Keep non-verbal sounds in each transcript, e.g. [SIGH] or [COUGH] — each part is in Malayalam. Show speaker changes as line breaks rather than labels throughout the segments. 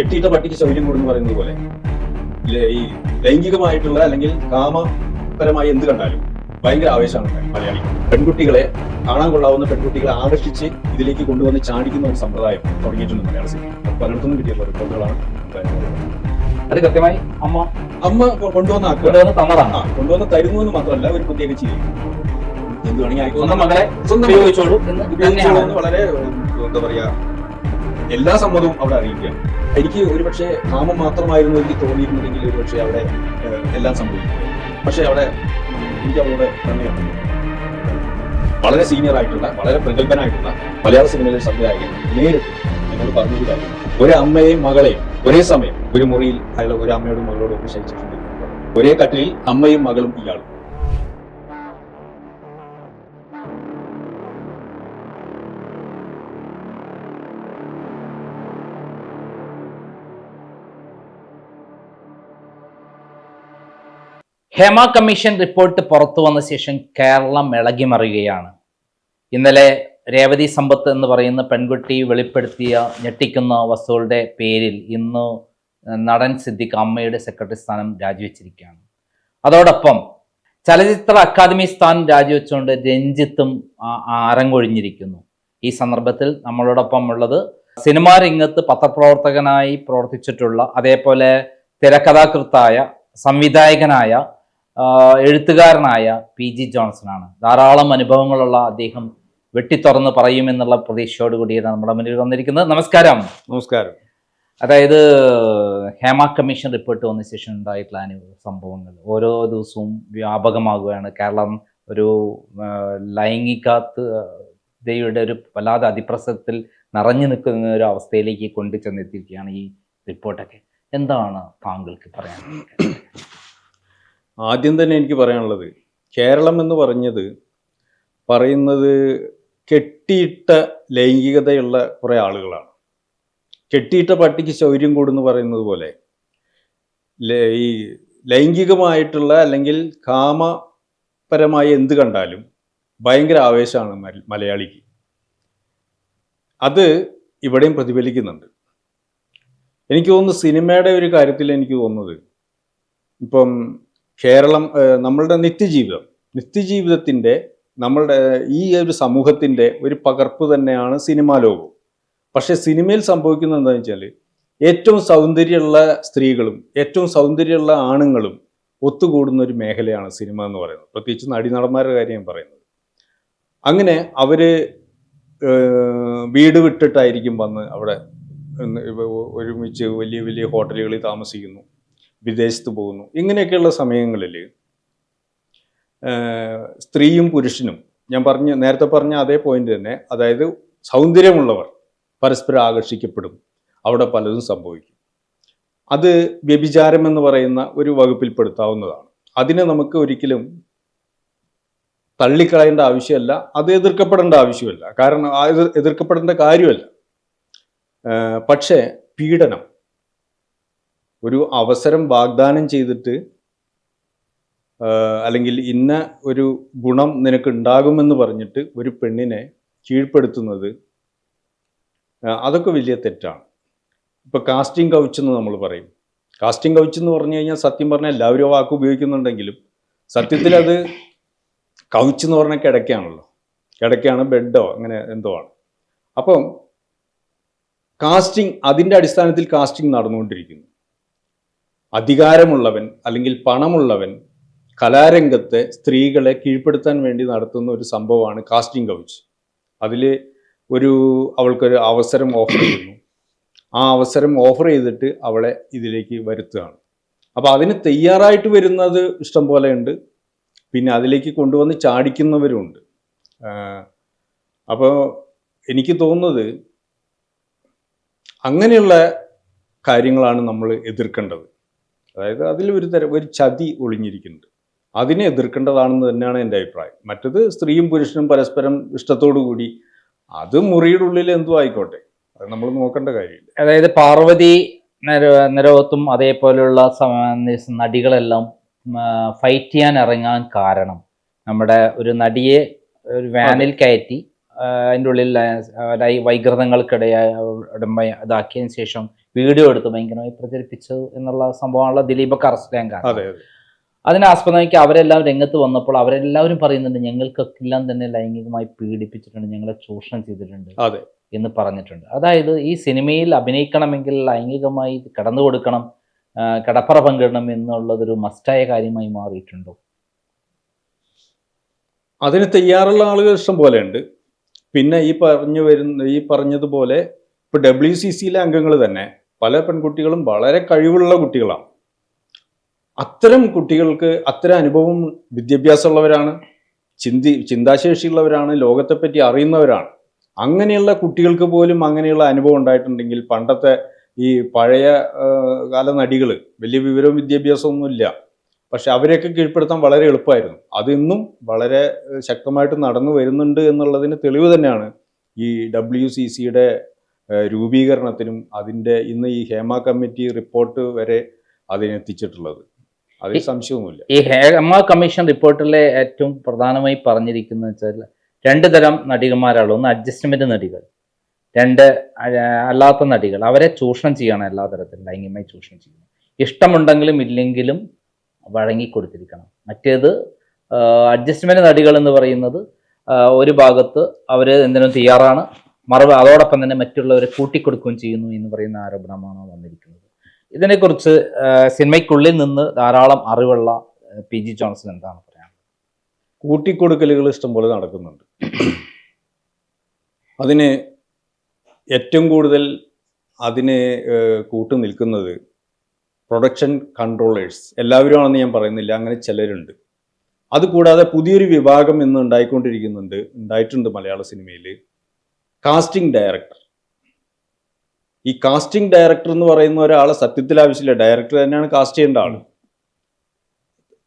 കെട്ടിയിട്ട പട്ടിക്ക് ശൗര്യം കൂടുന്നു പറയുന്നത് പോലെ. ഈ ലൈംഗികമായിട്ടുള്ള അല്ലെങ്കിൽ കാമപരമായി എന്ത് കണ്ടാലും ഭയങ്കര ആവേശമാണ് മലയാളി. പെൺകുട്ടികളെ കാണാൻ കൊള്ളാവുന്ന പെൺകുട്ടികളെ ആകർഷിച്ച് ഇതിലേക്ക് കൊണ്ടുവന്ന് ചാടിക്കുന്ന ഒരു സമ്പ്രദായം തുടങ്ങിയിട്ടുണ്ട് മലയാള സിനിമ പലയിടത്തുനിന്നും കിട്ടിയ റിപ്പോർട്ടുകളാണ്
അത് കൃത്യമായി അമ്മ
അമ്മ കൊണ്ടുവന്ന
കൊണ്ടുവന്ന് തന്നതാണ്.
കൊണ്ടുവന്ന് തരുന്നു എന്ന് മാത്രമല്ല ഒരു പ്രത്യേക ചെയ്യും എന്ത് വേണമെങ്കിൽ.
സ്വന്തം മകളെ
സ്വന്തം
ഉപയോഗിച്ചോളൂ എന്ന്
വളരെ എന്താ പറയാ എല്ലാ സമ്മതവും അവിടെ അറിയിക്കുക എനിക്ക് ഒരുപക്ഷെ നാമം മാത്രമായിരുന്നു എനിക്ക് തോന്നിയിരുന്നെങ്കിൽ ഒരുപക്ഷെ അവിടെ എല്ലാം സംഭവിക്കും. പക്ഷെ അവിടെ എനിക്ക് അവളോട് തന്നെയാണ് വളരെ സീനിയർ ആയിട്ടുള്ള വളരെ പ്രഗത്ഭനായിട്ടുള്ള മലയാള സിനിമയിലെ സംവിധായകൻ നേരിട്ട്. എന്നോട് പറഞ്ഞൊരു കാര്യം. ഒരു അമ്മയെയും മകളെയും ഒരേ സമയം ഒരു മുറിയിൽ അയാൾ ഒരു അമ്മയോടും മകളോടും ഒക്കെ ശയിച്ചിട്ടുണ്ട്. ഒരേ കട്ടിൽ അമ്മയും മകളും ഇയാളും.
ഹേമ കമ്മീഷൻ റിപ്പോർട്ട് പുറത്തു വന്ന ശേഷം കേരളം ഇളകി മറിയുകയാണ് ഇന്നലെ രേവതി സമ്പത്ത് എന്ന് പറയുന്ന പെൺകുട്ടി വെളിപ്പെടുത്തിയ ഞെട്ടിക്കുന്ന വസ്തുക്കളുടെ പേരിൽ ഇന്ന് നടൻ സിദ്ദിഖ് അമ്മയുടെ സെക്രട്ടറി സ്ഥാനം രാജിവെച്ചിരിക്കുകയാണ്. അതോടൊപ്പം ചലച്ചിത്ര അക്കാദമി സ്ഥാനം രാജിവെച്ചുകൊണ്ട് രഞ്ജിത്തും ആ- ആ അരങ്ങൊഴിഞ്ഞിരിക്കുന്നു. ഈ സന്ദർഭത്തിൽ നമ്മളോടൊപ്പം ഉള്ളത് സിനിമാ രംഗത്ത് പത്രപ്രവർത്തകനായി പ്രവർത്തിച്ചിട്ടുള്ള അതേപോലെ തിരക്കഥാകൃത്തായ സംവിധായകനായ എഴുത്തുകാരനായ പി ജി ജോൺസണാണ്. ധാരാളം അനുഭവങ്ങളുള്ള അദ്ദേഹം വെട്ടിത്തുറന്ന് പറയുമെന്നുള്ള പ്രതീക്ഷയോടുകൂടിയാണ് നമ്മുടെ മുന്നിൽ വന്നിരിക്കുന്നത്. നമസ്കാരം.
നമസ്കാരം.
അതായത് ഹേമ കമ്മീഷൻ റിപ്പോർട്ട് വന്ന ശേഷം ഉണ്ടായിട്ടുള്ള സംഭവങ്ങൾ. ഓരോ ദിവസവും വ്യാപകമാകുകയാണ്. കേരളം ഒരു ലൈംഗികതയുടെ ഒരു വല്ലാതെ അതിപ്രസരത്തിൽ നിറഞ്ഞു നിൽക്കുന്ന ഒരു അവസ്ഥയിലേക്ക് കൊണ്ടു ചെന്നെത്തിയിരിക്കുകയാണ് ഈ റിപ്പോർട്ടൊക്കെ. എന്താണ് താങ്കൾക്ക് പറയാൻ
ആദ്യം തന്നെ എനിക്ക് പറയാനുള്ളത് കേരളം എന്ന് പറഞ്ഞത് പറയുന്നത് കെട്ടിയിട്ട ലൈംഗികതയുള്ള കുറേ ആളുകളാണ്. കെട്ടിയിട്ട പട്ടിക്ക് ശൗര്യം കൂടുന്നു പറയുന്നത് പോലെ ഈ ലൈംഗികമായിട്ടുള്ള അല്ലെങ്കിൽ കാമപരമായ എന്ത് കണ്ടാലും ഭയങ്കര ആവേശമാണ് മല- മലയാളിക്ക്. അത് ഇവിടെയും പ്രതിഫലിക്കുന്നുണ്ട്. എനിക്ക് തോന്നുന്നു സിനിമയുടെ ഒരു കാര്യത്തിൽ എനിക്ക് തോന്നുന്നത് ഇപ്പം കേരളം നമ്മളുടെ നിത്യജീവിതം. നിത്യജീവിതത്തിന്റെ നമ്മളുടെ ഈ ഒരു സമൂഹത്തിന്റെ ഒരു പകർപ്പ് തന്നെയാണ് സിനിമാ ലോകം. പക്ഷേ സിനിമയിൽ സംഭവിക്കുന്നത് എന്താണെന്ന് വെച്ചാൽ ഏറ്റവും സൗന്ദര്യമുള്ള സ്ത്രീകളും ഏറ്റവും സൗന്ദര്യമുള്ള ആണുങ്ങളും ഒത്തുകൂടുന്ന ഒരു മേഖലയാണ് സിനിമ എന്ന് പറയുന്നത്. പ്രത്യേകിച്ച് നടിനടന്മാരുടെ കാര്യം ഞാൻ പറയുന്നത്. അങ്ങനെ അവർ വീട് വിട്ടിട്ടായിരിക്കും വന്ന് അവിടെ ഒരുമിച്ച് വലിയ വലിയ ഹോട്ടലുകളിൽ താമസിക്കുന്നു. വിദേശത്ത് പോകുന്നു. ഇങ്ങനെയൊക്കെയുള്ള സമയങ്ങളിൽ സ്ത്രീയും പുരുഷനും ഞാൻ പറഞ്ഞ നേരത്തെ പറഞ്ഞ അതേ പോയിന്റ് തന്നെ അതായത് സൗന്ദര്യമുള്ളവർ പരസ്പരം ആകർഷിക്കപ്പെടും. അവിടെ പലതും സംഭവിക്കും. അത് വ്യഭിചാരം എന്ന് പറയുന്ന ഒരു വകുപ്പിൽപ്പെടുത്താവുന്നതാണ് അതിനെ നമുക്ക് ഒരിക്കലും തള്ളിക്കളയേണ്ട ആവശ്യമല്ല അത് എതിർക്കപ്പെടേണ്ട ആവശ്യമല്ല. കാരണം എതിർക്കപ്പെടേണ്ട കാര്യമല്ല. പക്ഷേ പീഡനം ഒരു അവസരം വാഗ്ദാനം ചെയ്തിട്ട് അല്ലെങ്കിൽ ഇന്ന ഒരു ഗുണം നിനക്ക് ഉണ്ടാകുമെന്ന് പറഞ്ഞിട്ട് ഒരു പെണ്ണിനെ കീഴ്പ്പെടുത്തുന്നത് അതൊക്കെ വലിയ തെറ്റാണ്. ഇപ്പൊ കാസ്റ്റിംഗ് കൗച്ച് എന്ന് നമ്മൾ പറയും. കാസ്റ്റിംഗ് കൗച്ച് എന്ന് പറഞ്ഞു കഴിഞ്ഞാൽ സത്യം പറഞ്ഞാൽ എല്ലാവരും ആ വാക്ക് ഉപയോഗിക്കുന്നുണ്ടെങ്കിലും സത്യത്തിൽ അത് കൗച്ച് എന്ന് പറഞ്ഞാൽ കിടക്കയാണല്ലോ. കിടക്കയാണ് ബെഡോ അങ്ങനെ എന്തോ ആണ്. അപ്പം കാസ്റ്റിംഗ് അതിന്റെ അടിസ്ഥാനത്തിൽ കാസ്റ്റിംഗ് നടന്നുകൊണ്ടിരിക്കുന്നു. അധികാരമുള്ളവൻ അല്ലെങ്കിൽ പണമുള്ളവൻ കലാരംഗത്തെ സ്ത്രീകളെ കീഴ്പ്പെടുത്താൻ വേണ്ടി നടത്തുന്ന ഒരു സംഭവമാണ് കാസ്റ്റിംഗ് കൗച്ച് അതിൽ ഒരു അവൾക്കൊരു അവസരം ഓഫർ ചെയ്യുന്നു. ആ അവസരം ഓഫർ ചെയ്തിട്ട് അവളെ ഇതിലേക്ക് വരുത്തുകയാണ്. അപ്പോൾ അതിന് തയ്യാറായിട്ട് വരുന്നത് ഇഷ്ടം പോലെ ഉണ്ട്. പിന്നെ അതിലേക്ക് കൊണ്ടുവന്ന് ചാടിക്കുന്നവരുമുണ്ട് അപ്പോൾ എനിക്ക് തോന്നുന്നത് അങ്ങനെയുള്ള കാര്യങ്ങളാണ് നമ്മൾ എതിർക്കേണ്ടത്. അതായത് അതിൽ ഒരു തരം ഒരു ചതി ഒളിഞ്ഞിരിക്കുന്നുണ്ട്. അതിനെ എതിർക്കേണ്ടതാണെന്ന് തന്നെയാണ് എന്റെ അഭിപ്രായം. മറ്റത് സ്ത്രീയും പുരുഷനും പരസ്പരം ഇഷ്ടത്തോടു കൂടി അത് മുറിയുടെ ഉള്ളിൽ എന്തോ ആയിക്കോട്ടെ. അത് നമ്മൾ നോക്കേണ്ട കാര്യമില്ല.
അതായത് പാർവതി നിരവത്തും അതേപോലെയുള്ള നടികളെല്ലാം ഫൈറ്റ് ചെയ്യാൻ ഇറങ്ങാൻ കാരണം നമ്മുടെ ഒരു നടിയെ ഒരു വാനിൽ കയറ്റി അതിന്റെ ഉള്ളിൽ വൈകൃതങ്ങൾക്കിടയായി ഇതാക്കിയതിന് ശേഷം വീഡിയോ എടുത്ത് ഭയങ്കരമായി പ്രചരിപ്പിച്ചു എന്നുള്ള സംഭവമാണല്ലോ ദിലീപൊക്കെ അറസ്റ്റ് ചെയ്യാൻ കാരണം
അതെ അതെ.
അതിനെ ആസ്പദമാക്കി അവരെല്ലാം രംഗത്ത് വന്നപ്പോൾ അവരെല്ലാവരും പറയുന്നുണ്ട് ഞങ്ങൾക്കെല്ലാം തന്നെ ലൈംഗികമായി പീഡിപ്പിച്ചിട്ടുണ്ട് ഞങ്ങളെ ചൂഷണം ചെയ്തിട്ടുണ്ട് എന്ന് പറഞ്ഞിട്ടുണ്ട്. അതായത് ഈ സിനിമയിൽ അഭിനയിക്കണമെങ്കിൽ ലൈംഗികമായി കടന്നു കൊടുക്കണം കടപ്പറ പങ്കിടണം എന്നുള്ളതൊരു മസ്റ്റായ കാര്യമായി മാറിയിട്ടുണ്ടോ?
അതിന് തയ്യാറുള്ള ആളുകൾ ഇഷ്ടം പോലെയുണ്ട് പിന്നെ ഈ പറഞ്ഞു വരുന്ന ഈ പറഞ്ഞതുപോലെ ഇപ്പൊ ഡബ്ല്യു സി സിയിലെ അംഗങ്ങൾ തന്നെ പല പെൺകുട്ടികളും വളരെ കഴിവുള്ള കുട്ടികളാണ്. അത്തരം കുട്ടികൾക്ക് അത്തരം അനുഭവം വിദ്യാഭ്യാസമുള്ളവരാണ് ചിന്തി ചിന്താശേഷിയുള്ളവരാണ് ലോകത്തെപ്പറ്റി അറിയുന്നവരാണ്. അങ്ങനെയുള്ള കുട്ടികൾക്ക് പോലും അങ്ങനെയുള്ള അനുഭവം ഉണ്ടായിട്ടുണ്ടെങ്കിൽ പണ്ടത്തെ ഈ പഴയ കാല നടികൾ വലിയ വിവരവും വിദ്യാഭ്യാസവും ഒന്നുമില്ല. പക്ഷെ അവരെയൊക്കെ കീഴ്പ്പെടുത്താൻ വളരെ എളുപ്പമായിരുന്നു. അതിന്നും വളരെ ശക്തമായിട്ട് നടന്നു വരുന്നുണ്ട് എന്നുള്ളതിന് തെളിവ് തന്നെയാണ് ഈ ഡബ്ല്യു സി സിയുടെ രൂപീകരണത്തിനും അതിന്റെ ഇന്ന് ഈ ഹേമ കമ്മിറ്റി റിപ്പോർട്ട് വരെ അതിനെത്തിച്ചിട്ടുള്ളത് അതിൽ സംശയമൊന്നുമില്ല.
ഈ ഹേമ കമ്മീഷൻ റിപ്പോർട്ടിലെ ഏറ്റവും പ്രധാനമായി പറഞ്ഞിരിക്കുന്നത് വെച്ചാൽ രണ്ട് തരം നടികന്മാരാണ്. ഒന്ന് അഡ്ജസ്റ്റ്മെന്റ് നടികൾ രണ്ട് അല്ലാത്ത നടികൾ. അവരെ ചൂഷണം ചെയ്യണം എല്ലാ തരത്തിലും ലൈംഗികമായി ചൂഷണം ചെയ്യണം ഇഷ്ടമുണ്ടെങ്കിലും ഇല്ലെങ്കിലും വഴങ്ങിക്കൊടുത്തിരിക്കണം. മറ്റേത് അഡ്ജസ്റ്റ്മെന്റ് നടികൾ എന്ന് പറയുന്നത് ഒരു ഭാഗത്ത് അവർ എന്തിനും തയ്യാറാണ്. മറവ് അതോടൊപ്പം തന്നെ മറ്റുള്ളവരെ കൂട്ടിക്കൊടുക്കുകയും ചെയ്യുന്നു എന്ന് പറയുന്ന ആരോപണമാണ് വന്നിരിക്കുന്നത്. ഇതിനെക്കുറിച്ച് സിനിമയ്ക്കുള്ളിൽ നിന്ന് ധാരാളം അറിവുള്ള പി ജി ജോൺസൺ എന്താണ് പറയാൻ
കൂട്ടിക്കൊടുക്കലുകൾ ഇഷ്ടംപോലെ നടക്കുന്നുണ്ട്. അതിന് ഏറ്റവും കൂടുതൽ അതിന് കൂട്ടു നിൽക്കുന്നത് പ്രൊഡക്ഷൻ കൺട്രോളേഴ്സ് എല്ലാവരും ആണെന്ന് ഞാൻ പറയുന്നില്ല അങ്ങനെ ചിലരുണ്ട്. അതുകൂടാതെ പുതിയൊരു വിഭാഗം ഇന്ന് ഉണ്ടായിക്കൊണ്ടിരിക്കുന്നുണ്ട് ഉണ്ടായിട്ടുണ്ട് മലയാള സിനിമയിൽ. കാസ്റ്റിംഗ് ഡയറക്ടർ ഈ കാസ്റ്റിംഗ് ഡയറക്ടർ എന്ന് പറയുന്ന ഒരാളെ സത്യത്തിൽ ആവശ്യമില്ല. ഡയറക്ടർ തന്നെയാണ് കാസ്റ്റ് ചെയ്യേണ്ട ആൾ.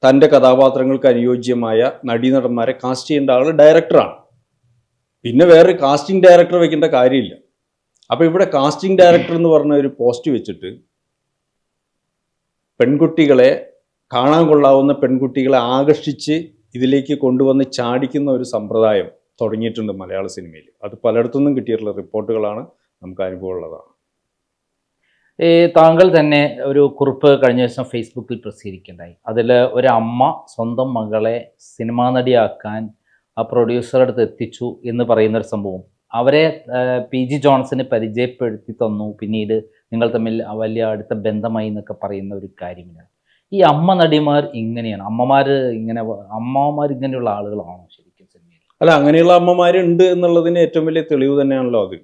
തന്റെ കഥാപാത്രങ്ങൾക്ക് അനുയോജ്യമായ നടീനടന്മാരെ കാസ്റ്റ് ചെയ്യേണ്ട ആൾ ഡയറക്ടറാണ് പിന്നെ വേറൊരു കാസ്റ്റിംഗ് ഡയറക്ടർ വെക്കേണ്ട കാര്യമില്ല. അപ്പോൾ ഇവിടെ കാസ്റ്റിംഗ് ഡയറക്ടർ എന്ന് പറഞ്ഞ ഒരു പോസ്റ്റ് വെച്ചിട്ട് പെൺകുട്ടികളെ കാണാൻ കൊള്ളാവുന്ന പെൺകുട്ടികളെ ആകർഷിച്ച് ഇതിലേക്ക് കൊണ്ടുവന്ന് ചാടിക്കുന്ന ഒരു സമ്പ്രദായം തുടങ്ങിയിട്ടുണ്ട് മലയാള സിനിമയിൽ. അത് പലയിടത്തുനിന്നും കിട്ടിയിട്ടുള്ള റിപ്പോർട്ടുകളാണ് നമുക്ക് അനുഭവമുള്ളതാണ്.
ഈ താങ്കൾ തന്നെ ഒരു കുറിപ്പ് കഴിഞ്ഞ ദിവസം ഫേസ്ബുക്കിൽ പ്രസിദ്ധീകരിക്കുകയുണ്ടായി. അതിൽ ഒരു അമ്മ സ്വന്തം മകളെ സിനിമാ നടിയാക്കാൻ ആ പ്രൊഡ്യൂസറുടെ അടുത്ത് എത്തിച്ചു എന്ന് പറയുന്ന ഒരു സംഭവം. അവരെ പി ജി ജോൺസന് പരിചയപ്പെടുത്തി തന്നു. പിന്നീട് നിങ്ങൾ തമ്മിൽ വലിയ അടുത്ത ബന്ധമായി എന്നൊക്കെ പറയുന്ന ഒരു കാര്യമില്ല. ഈ അമ്മ നടിമാർ ഇങ്ങനെയാണ്. അമ്മമാർ ഇങ്ങനെ അമ്മമാർ ഇങ്ങനെയുള്ള ആളുകളാണോ ശരിക്കും സിനിമയിൽ?
അല്ല അങ്ങനെയുള്ള അമ്മമാരുണ്ട് എന്നുള്ളതിന് ഏറ്റവും വലിയ തെളിവ് തന്നെയാണല്ലോ അത്.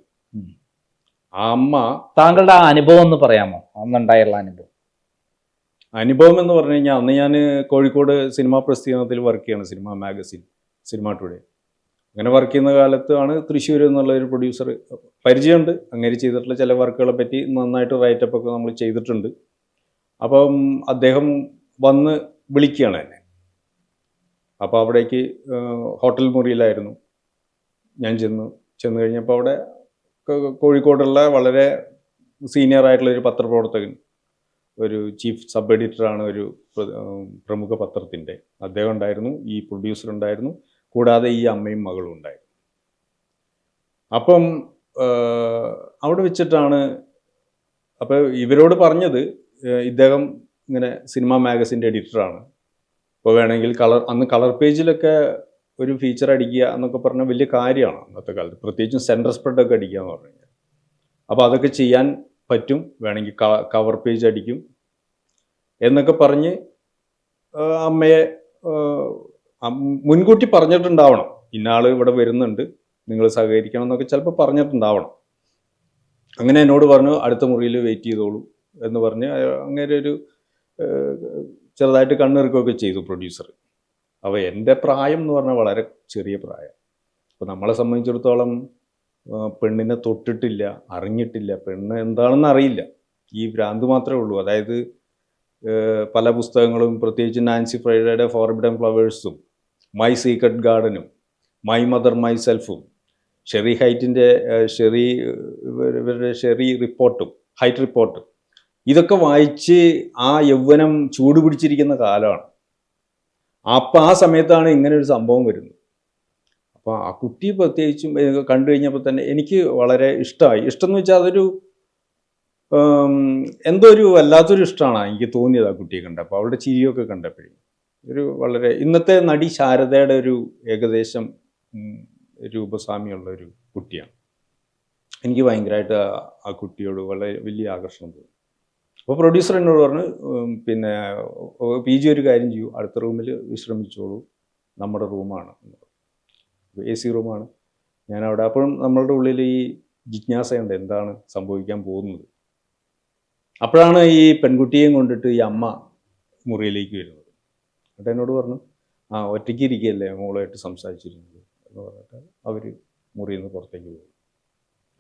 ആ അമ്മ
താങ്കളുടെ ആ അനുഭവം എന്ന് പറയാമോ? അന്നുണ്ടായുള്ള അനുഭവം.
അനുഭവം എന്ന് പറഞ്ഞു കഴിഞ്ഞാൽ അന്ന് ഞാൻ കോഴിക്കോട് സിനിമാ പ്രസിദ്ധീകരണത്തിൽ വർക്ക് ചെയ്യണം സിനിമ മാഗസിൻ സിനിമ ടുഡേ അങ്ങനെ വർക്ക് ചെയ്യുന്ന കാലത്താണ് തൃശ്ശൂർ എന്നുള്ള ഒരു പ്രൊഡ്യൂസർ പരിചയമുണ്ട്. അങ്ങനെ ചെയ്തിട്ടുള്ള ചില വർക്കുകളെ പറ്റി നന്നായിട്ട് റൈറ്റപ്പ് ഒക്കെ നമ്മൾ ചെയ്തിട്ടുണ്ട്. അപ്പം അദ്ദേഹം വന്ന് വിളിക്കുകയാണ് എന്നെ. അപ്പോൾ അവിടേക്ക് ഹോട്ടൽ മുറിയിലായിരുന്നു. ഞാൻ ചെന്നു. ചെന്ന് കഴിഞ്ഞപ്പോൾ അവിടെ കോഴിക്കോടുള്ള വളരെ സീനിയർ ആയിട്ടുള്ള ഒരു പത്രപ്രവർത്തകൻ ഒരു ചീഫ് സബ് എഡിറ്ററാണ് ഒരു പ്രമുഖ പത്രത്തിന്റെ അദ്ദേഹം ഉണ്ടായിരുന്നു ഈ പ്രൊഡ്യൂസർ ഉണ്ടായിരുന്നു. കൂടാതെ ഈ അമ്മയും മകളും ഉണ്ടായിരുന്നു. അപ്പം അവിടെ വെച്ചിട്ടാണ് അപ്പോൾ ഇവരോട് പറഞ്ഞത് ഇദ്ദേഹം ഇങ്ങനെ സിനിമ മാഗസിന്റെ എഡിറ്ററാണ്. ഇപ്പോൾ വേണമെങ്കിൽ കളർ അന്ന് കളർ പേജിലൊക്കെ ഒരു ഫീച്ചർ അടിക്കുക എന്നൊക്കെ പറഞ്ഞാൽ വലിയ കാര്യമാണ് അന്നത്തെ കാലത്ത്. പ്രത്യേകിച്ചും സെൻട്രൽ സ്പ്രെഡൊക്കെ അടിക്കുക എന്ന് പറഞ്ഞു കഴിഞ്ഞാൽ. അപ്പോൾ അതൊക്കെ ചെയ്യാൻ പറ്റും വേണമെങ്കിൽ കവർ പേജ് അടിക്കും എന്നൊക്കെ പറഞ്ഞ് അമ്മയെ മുൻകൂട്ടി പറഞ്ഞിട്ടുണ്ടാവണം. ഇന്നാൾ ഇവിടെ വരുന്നുണ്ട്. നിങ്ങൾ സഹകരിക്കണം എന്നൊക്കെ ചിലപ്പോൾ പറഞ്ഞിട്ടുണ്ടാവണം. അങ്ങനെ എന്നോട് പറഞ്ഞു അടുത്ത മുറിയിൽ വെയിറ്റ് ചെയ്തോളൂ എന്ന് പറഞ്ഞ് അങ്ങനെ ഒരു ചെറുതായിട്ട് കണ്ണിറുക്കുകയൊക്കെ ചെയ്തു പ്രൊഡ്യൂസർ അപ്പോൾ എന്റെ പ്രായം എന്ന് പറഞ്ഞാൽ വളരെ ചെറിയ പ്രായം. അപ്പോൾ നമ്മളെ സംബന്ധിച്ചിടത്തോളം പെണ്ണിനെ തൊട്ടിട്ടില്ല അറിഞ്ഞിട്ടില്ല. പെണ്ണ് എന്താണെന്ന് അറിയില്ല. ഈ ഭ്രാന്ത് മാത്രമേ ഉള്ളൂ. അതായത് പല പുസ്തകങ്ങളും പ്രത്യേകിച്ച് നാൻസി ഫ്രൈഡയുടെ ഫോർബിഡൻ ഫ്ലവേഴ്സും മൈ സീക്രട്ട് ഗാർഡനും മൈ മദർ മൈ സെൽഫും ഷെറി ഹൈറ്റിന്റെ ഷെറി ഇവരുടെ ഷെറി റിപ്പോർട്ടും ഹൈറ്റ് റിപ്പോർട്ടും ഇതൊക്കെ വായിച്ച് ആ യൗവനം ചൂടുപിടിച്ചിരിക്കുന്ന കാലമാണ്. അപ്പം ആ സമയത്താണ് ഇങ്ങനെ ഒരു സംഭവം വരുന്നത്. അപ്പോൾ ആ കുട്ടി പ്രത്യേകിച്ചും കണ്ടു കഴിഞ്ഞപ്പോൾ തന്നെ എനിക്ക് വളരെ ഇഷ്ടമായി. ഇഷ്ടം എന്ന് വെച്ചാൽ അതൊരു എന്തോ ഒരു വല്ലാത്തൊരു ഇഷ്ടമാണ് എനിക്ക് തോന്നിയത് ആ കുട്ടിയെ കണ്ടപ്പോൾ അവളുടെ ചിരിയൊക്കെ കണ്ടപ്പോഴേ. ഒരു വളരെ ഇന്നത്തെ നടി ശാരദയുടെ ഒരു ഏകദേശം രൂപസ്വാമിയുള്ള ഒരു കുട്ടിയാണ്. എനിക്ക് ഭയങ്കരമായിട്ട് ആ കുട്ടിയോട് വളരെ വലിയ ആകർഷണം തോന്നി. അപ്പോൾ പ്രൊഡ്യൂസർ എന്നോട് പറഞ്ഞു പിന്നെ പി ജി ഒരു കാര്യം ചെയ്യൂ അടുത്ത റൂമിൽ വിശ്രമിച്ചോളൂ നമ്മുടെ റൂമാണ് എ സി റൂമാണ്. ഞാൻ അവിടെ അപ്പോഴും നമ്മളുടെ ഉള്ളിൽ ഈ ജിജ്ഞാസയുണ്ട് എന്താണ് സംഭവിക്കാൻ പോകുന്നത്? അപ്പോഴാണ് ഈ പെൺകുട്ടിയെയും കൊണ്ടിട്ട് ഈ അമ്മ മുറിയിലേക്ക് വരുന്നത്. എന്നിട്ട് എന്നോട് പറഞ്ഞു ആ ഒറ്റയ്ക്ക് ഇരിക്കുകയല്ലേ മോളുമായിട്ട് സംസാരിച്ചിരുന്നത്? എന്ന് പറഞ്ഞിട്ട് അവർ മുറിയിൽ നിന്ന് പുറത്തേക്ക് പോയി.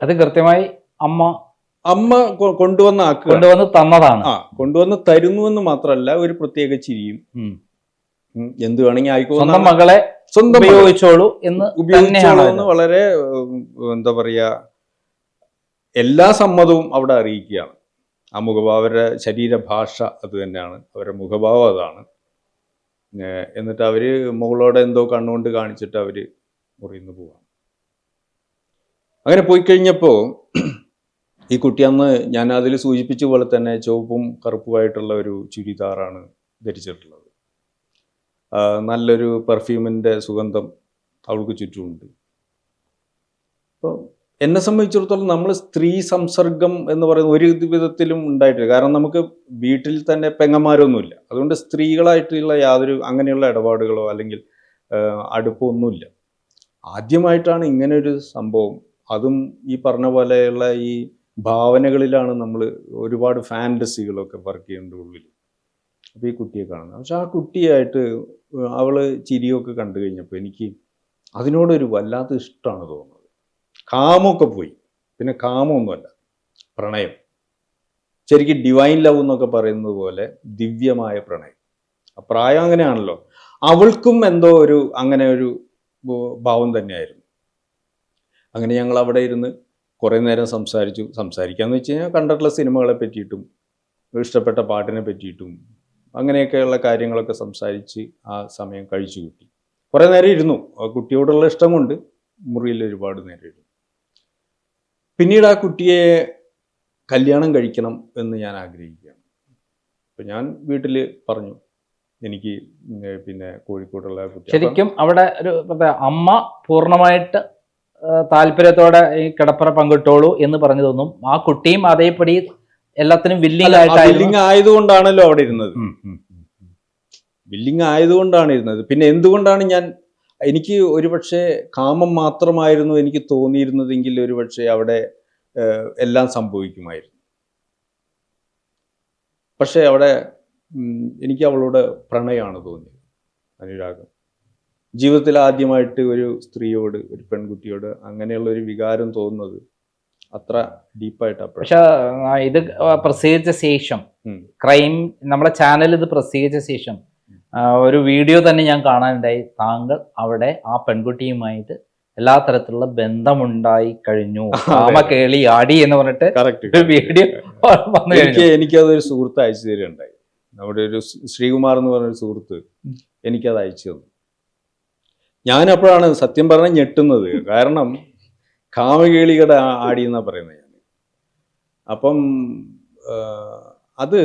അത് കൃത്യമായി അമ്മ
അമ്മ കൊണ്ടുവന്ന ആക്ക്
കൊണ്ടുവന്ന് തന്നതാണ്.
ആ കൊണ്ടുവന്ന് തരുന്നു എന്ന് മാത്രമല്ല ഒരു പ്രത്യേക ചിരിയും. എന്ത് വേണമെങ്കിൽ
സ്വന്തം
ആയിക്കോട്ടെ
മകളെ
സ്വന്തം
ഉപയോഗിച്ചോളൂ എന്ന് ഉപയോഗിച്ചോളൂ
എന്ന് വളരെ എന്താ പറയാ എല്ലാ സമ്മതവും അവിടെ അറിയിക്കുകയാണ്. ആ മുഖഭാവരുടെ അവരുടെ ശരീരഭാഷ അത് തന്നെയാണ്. അവരുടെ മുഖഭാവം അതാണ്. എന്നിട്ട് അവർ മുകളോടെ എന്തോ കണ്ണുകൊണ്ട് കാണിച്ചിട്ട് അവർ മുറിയിൽ നിന്ന് പോവാം. അങ്ങനെ പോയി കഴിഞ്ഞപ്പോൾ ഈ കുട്ടി അന്ന് ഞാൻ അതിൽ സൂചിപ്പിച്ച പോലെ തന്നെ ചുവപ്പും കറുപ്പുമായിട്ടുള്ള ഒരു ചുരിദാറാണ് ധരിച്ചിട്ടുള്ളത്. നല്ലൊരു പെർഫ്യൂമിന്റെ സുഗന്ധം അവൾക്ക് ചുറ്റുമുണ്ട്. അപ്പോൾ എന്നെ സംബന്ധിച്ചിടത്തോളം നമ്മൾ സ്ത്രീ സംസർഗം എന്ന് പറയുന്ന ഒരു വിധത്തിലും ഉണ്ടായിട്ടില്ല. കാരണം നമുക്ക് വീട്ടിൽ തന്നെ പെങ്ങന്മാരൊന്നുമില്ല. അതുകൊണ്ട് സ്ത്രീകളായിട്ടുള്ള യാതൊരു അങ്ങനെയുള്ള ഇടപാടുകളോ അല്ലെങ്കിൽ അടുപ്പൊന്നുമില്ല ആദ്യമായിട്ടാണ് ഇങ്ങനെ ഒരു സംഭവം. അതും ഈ പറഞ്ഞ പോലെയുള്ള ഈ ഭാവനകളിലാണ് നമ്മൾ ഒരുപാട് ഫാന്റസികളൊക്കെ വർക്ക് ചെയ്യേണ്ട ഉള്ളിൽ അപ്പോൾ ഈ കുട്ടിയെ കാണുന്നത്. പക്ഷെ ആ കുട്ടിയായിട്ട് അവൾ ചിരിയൊക്കെ കണ്ടു കഴിഞ്ഞപ്പോൾ എനിക്ക് അതിനോടൊരു വല്ലാത്ത ഇഷ്ടമാണ് തോന്നുന്നത്. കാമമൊക്കെ പോയി. പിന്നെ കാമൊന്നുമല്ല പ്രണയം. ശരിക്കും ഡിവൈൻ ലവ് എന്നൊക്കെ പറയുന്നത് പോലെ ദിവ്യമായ പ്രണയം. പ്രായം അങ്ങനെയാണല്ലോ. അവൾക്കും എന്തോ ഒരു അങ്ങനെ ഒരു ഭാവം തന്നെയായിരുന്നു. അങ്ങനെ ഞങ്ങൾ അവിടെ ഇരുന്ന് കുറേ നേരം സംസാരിച്ചു. സംസാരിക്കാന്ന് വെച്ച് കഴിഞ്ഞാൽ കണ്ടിട്ടുള്ള സിനിമകളെ പറ്റിയിട്ടും ഇഷ്ടപ്പെട്ട പാട്ടിനെ പറ്റിയിട്ടും അങ്ങനെയൊക്കെയുള്ള കാര്യങ്ങളൊക്കെ സംസാരിച്ച് ആ സമയം കഴിച്ചു കൂട്ടി കുറേ നേരം ഇരുന്നു. കുട്ടിയോടുള്ള ഇഷ്ടം കൊണ്ട് മുറിയിൽ ഒരുപാട് നേരം ഇരുന്നു. പിന്നീട് ആ കുട്ടിയെ കല്യാണം കഴിക്കണം എന്ന് ഞാൻ ആഗ്രഹിക്കുകയാണ്. അപ്പം ഞാൻ വീട്ടിൽ പറഞ്ഞു എനിക്ക് പിന്നെ കോഴിക്കോടുള്ള കുട്ടി
ശരിക്കും അവിടെ ഒരു അമ്മ പൂർണമായിട്ട് താല്പര്യത്തോടെ ഈ കിടപ്പറ പങ്കിട്ടോളൂ എന്ന് പറഞ്ഞതൊന്നും ആ കുട്ടിയും അതേപടി എല്ലാത്തിനും വില്ലിംഗ് ആയിട്ടായിരുന്നു.
ബില്ലിംഗ് ആയതുകൊണ്ടാണല്ലോ അവിടെ ഇരുന്നത്.
വില്ലിംഗ്.
ബില്ലിംഗ് ആയതുകൊണ്ടാണ് ഇരുന്നത്. പിന്നെ എന്തുകൊണ്ടാണ് ഞാൻ എനിക്ക് ഒരുപക്ഷെ കാമം മാത്രമായിരുന്നു എനിക്ക് തോന്നിയിരുന്നതെങ്കിൽ ഒരുപക്ഷെ അവിടെ എല്ലാം സംഭവിക്കുമായിരുന്നു. പക്ഷേ അവിടെ എനിക്ക് അവളോട് പ്രണയമാണ് തോന്നിയത്. അനുരാഗം. ജീവിതത്തിൽ ആദ്യമായിട്ട് ഒരു സ്ത്രീയോട് ഒരു പെൺകുട്ടിയോട് അങ്ങനെയുള്ള ഒരു വികാരം തോന്നുന്നത് അത്ര ഡീപ്പായിട്ട്
പക്ഷേ ഇത് പ്രസിദ്ധിച്ച ശേഷം ക്രൈം നമ്മുടെ ചാനൽ ഇത് പ്രസിദ്ധിച്ച ശേഷം ഒരു വീഡിയോ തന്നെ ഞാൻ കാണാനുണ്ടായി. താങ്കൾ അവിടെ ആ പെൺകുട്ടിയുമായിട്ട് എല്ലാ തരത്തിലുള്ള ബന്ധമുണ്ടായി കഴിഞ്ഞു. [LAUGHS] കേളി ആടി എന്ന് പറഞ്ഞിട്ട് വീഡിയോ
എനിക്ക് എനിക്കതൊരു സുഹൃത്ത് അയച്ചു തരികയുണ്ടായി. നമ്മുടെ ഒരു ശ്രീകുമാർ എന്ന് പറഞ്ഞൊരു സുഹൃത്ത് എനിക്കത് അയച്ചു തന്നു. ഞാൻ അപ്പോഴാണ് സത്യം പറഞ്ഞാൽ ഞെട്ടുന്നത്. കാരണം കാമകേളികളുടെ ആടി എന്നാ പറയുന്നത് ഞാൻ. അപ്പം അത്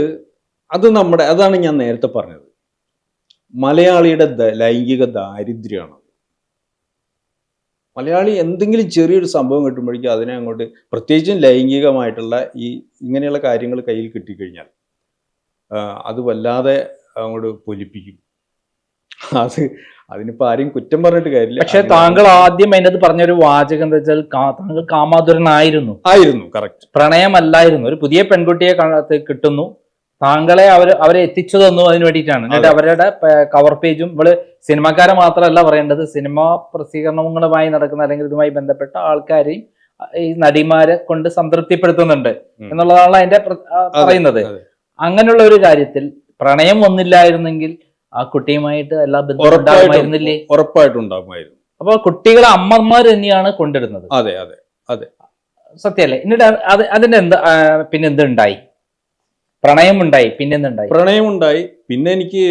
അത് നമ്മുടെ അതാണ് ഞാൻ നേരത്തെ പറഞ്ഞത്. മലയാളിയുടെ ലൈംഗിക ദാരിദ്ര്യമാണ്. മലയാളി എന്തെങ്കിലും ചെറിയൊരു സംഭവം കിട്ടുമ്പോഴേക്കും അതിനെ അങ്ങോട്ട് പ്രത്യേകിച്ചും ലൈംഗികമായിട്ടുള്ള ഈ ഇങ്ങനെയുള്ള കാര്യങ്ങൾ കയ്യിൽ കിട്ടിക്കഴിഞ്ഞാൽ അത് വല്ലാതെ അങ്ങോട്ട് പൊലിപ്പിക്കും. അത് അതിനിപ്പോൾ ആരെയും കുറ്റം പറഞ്ഞിട്ട് കാര്യമില്ല.
പക്ഷെ താങ്കൾ ആദ്യം അതിനകത്ത് പറഞ്ഞൊരു വാചകം എന്താ വെച്ചാൽ താങ്കൾ കാമാതുരനായിരുന്നു.
ആയിരുന്നു കറക്റ്റ്
പ്രണയമല്ലായിരുന്നു. ഒരു പുതിയ പെൺകുട്ടിയെ കിട്ടുന്നു. താങ്കളെ അവർ അവരെ എത്തിച്ചു തന്നു അതിന് വേണ്ടിയിട്ടാണ്. എന്നിട്ട് അവരുടെ കവർ പേജും ഇവൾ സിനിമാക്കാരെ മാത്രമല്ല പറയേണ്ടത് സിനിമ പ്രസിദ്ധീകരണങ്ങളുമായി നടക്കുന്ന അല്ലെങ്കിൽ ഇതുമായി ബന്ധപ്പെട്ട ആൾക്കാരെയും ഈ നടിമാരെ കൊണ്ട് സംതൃപ്തിപ്പെടുത്തുന്നുണ്ട് എന്നുള്ളതാണ് അതിന്റെ പറയുന്നത്. അങ്ങനെയുള്ള ഒരു കാര്യത്തിൽ പ്രണയം ഒന്നില്ലായിരുന്നെങ്കിൽ ആ കുട്ടിയുമായിട്ട് എല്ലാ ബന്ധവും
ഉറപ്പായിട്ടുണ്ടാകുമായിരുന്നു
അപ്പൊ കുട്ടികളെ അമ്മമാർ തന്നെയാണ് കൊണ്ടിരുന്നത്
അതെ അതെ
അതെ. സത്യല്ലേ എന്നിട്ട് അത് അത് അതിന്റെ എന്ത് പിന്നെ എന്തുണ്ടായി പ്രണയമുണ്ടായി പിന്നെന്തുണ്ടായി?
പ്രണയമുണ്ടായി. പിന്നെ എനിക്ക്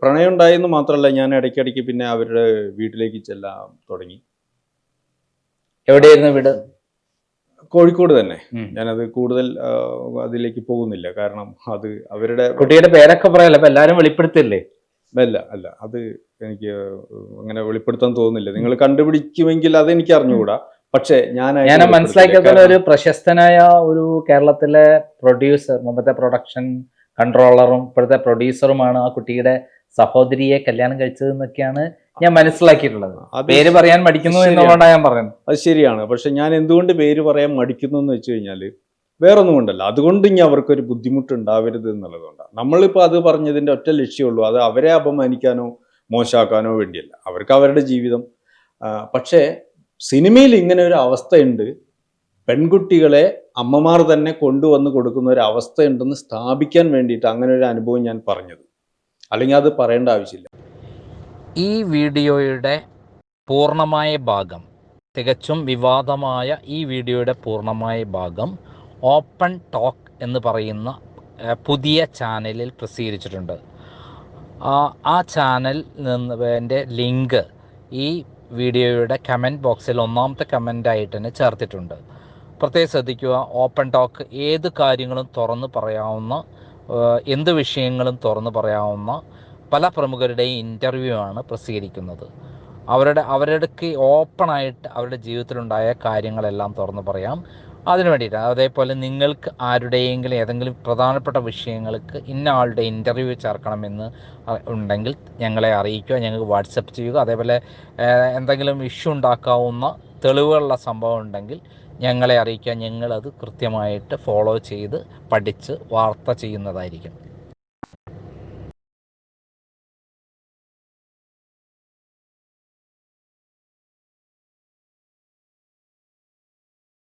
പ്രണയം ഉണ്ടായെന്ന് മാത്രമല്ല ഞാൻ ഇടയ്ക്കിടയ്ക്ക് പിന്നെ അവരുടെ വീട്ടിലേക്ക് ചെല്ലാൻ തുടങ്ങി.
എവിടെയായിരുന്നു വീട്?
കോഴിക്കോട് തന്നെ. ഞാനത് കൂടുതൽ അതിലേക്ക് പോകുന്നില്ല. കാരണം അത് അവരുടെ
കുട്ടിയുടെ പേരൊക്കെ പറയാല അപ്പൊ എല്ലാരും വെളിപ്പെടുത്തില്ലേ?
അല്ല അല്ല. അത് എനിക്ക് അങ്ങനെ വെളിപ്പെടുത്താൻ തോന്നുന്നില്ല. നിങ്ങൾ കണ്ടുപിടിക്കുമെങ്കിൽ അത് എനിക്ക് അറിഞ്ഞുകൂടാ. പക്ഷേ ഞാൻ
ഞാൻ മനസ്സിലാക്കിയതുപോലെ ഒരു പ്രശസ്തനായ ഒരു കേരളത്തിലെ പ്രൊഡ്യൂസർ മുമ്പത്തെ പ്രൊഡക്ഷൻ കൺട്രോളറും ഇപ്പോഴത്തെ പ്രൊഡ്യൂസറുമാണ് ആ കുട്ടിയുടെ സഹോദരിയെ കല്യാണം കഴിച്ചത് എന്നൊക്കെയാണ് ഞാൻ മനസ്സിലാക്കിയിട്ടുള്ളത്. പേര് പറയാൻ മടിക്കുന്നു. എന്നുകൊണ്ടാണ് ഞാൻ പറയുന്നത്
അത് ശരിയാണ്. പക്ഷെ ഞാൻ എന്തുകൊണ്ട് പേര് പറയാൻ മടിക്കുന്നു എന്ന് വെച്ച് കഴിഞ്ഞാൽ വേറൊന്നും കൊണ്ടല്ല. അതുകൊണ്ട് ഇനി അവർക്കൊരു ബുദ്ധിമുട്ട് ഉണ്ടാവരുത് എന്നുള്ളതുകൊണ്ടാണ്. നമ്മളിപ്പോൾ അത് പറഞ്ഞതിന്റെ ഒറ്റ ലക്ഷ്യമുള്ളൂ അത് അവരെ അപമാനിക്കാനോ മോശമാക്കാനോ വേണ്ടിയല്ല. അവർക്ക് അവരുടെ ജീവിതം. പക്ഷേ സിനിമയിൽ ഇങ്ങനെ ഒരു അവസ്ഥയുണ്ട്. പെൺകുട്ടികളെ അമ്മമാർ തന്നെ കൊണ്ടുവന്ന് കൊടുക്കുന്ന ഒരു അവസ്ഥയുണ്ടെന്ന് സ്ഥാപിക്കാൻ വേണ്ടിയിട്ട് അങ്ങനെ ഒരു അനുഭവം ഞാൻ പറഞ്ഞത്. അല്ലെങ്കിൽ അത് പറയേണ്ട ആവശ്യമില്ല.
ഈ വീഡിയോയുടെ പൂർണമായ ഭാഗം തികച്ചും വിവാദമായ ഈ വീഡിയോയുടെ പൂർണമായ ഭാഗം ഓപ്പൺ ടോക്ക് എന്ന് പറയുന്ന പുതിയ ചാനലിൽ പ്രസിദ്ധീകരിച്ചിട്ടുണ്ട്. ആ ചാനൽ നിന്ന് എന്റെ ലിങ്ക് ഈ വീഡിയോയുടെ കമന്റ് ബോക്സിൽ ഒന്നാമത്തെ കമന്റായിട്ട് തന്നെ ചേർത്തിട്ടുണ്ട്. പ്രത്യേകം ശ്രദ്ധിക്കുക ഓപ്പൺ ടോക്ക് ഏത് കാര്യങ്ങളും തുറന്ന് പറയാവുന്ന എന്ത് വിഷയങ്ങളും തുറന്ന് പറയാവുന്ന പല പ്രമുഖരുടെയും ഇന്റർവ്യൂ ആണ് പ്രസിദ്ധീകരിക്കുന്നത്. അവരുടെ അവരുടെ ഓപ്പണായിട്ട് അവരുടെ ജീവിതത്തിലുണ്ടായ കാര്യങ്ങളെല്ലാം തുറന്ന് പറയാം. അതിനു വേണ്ടിയിട്ട് അതേപോലെ നിങ്ങൾക്ക് ആരുടെയെങ്കിലും ഏതെങ്കിലും പ്രധാനപ്പെട്ട വിഷയങ്ങൾക്ക് ഇന്ന ആളുടെ ഇന്റർവ്യൂ ചേർക്കണമെന്ന് ഉണ്ടെങ്കിൽ ഞങ്ങളെ അറിയിക്കുക ഞങ്ങൾക്ക് വാട്സപ്പ് ചെയ്യുക. അതേപോലെ എന്തെങ്കിലും ഇഷ്യൂ ഉണ്ടാക്കാവുന്ന തെളിവുകളുള്ള സംഭവം ഉണ്ടെങ്കിൽ ഞങ്ങളെ അറിയിക്കുക. ഞങ്ങളത് കൃത്യമായിട്ട് ഫോളോ ചെയ്ത് പഠിച്ച് വാർത്ത ചെയ്യുന്നതായിരിക്കും.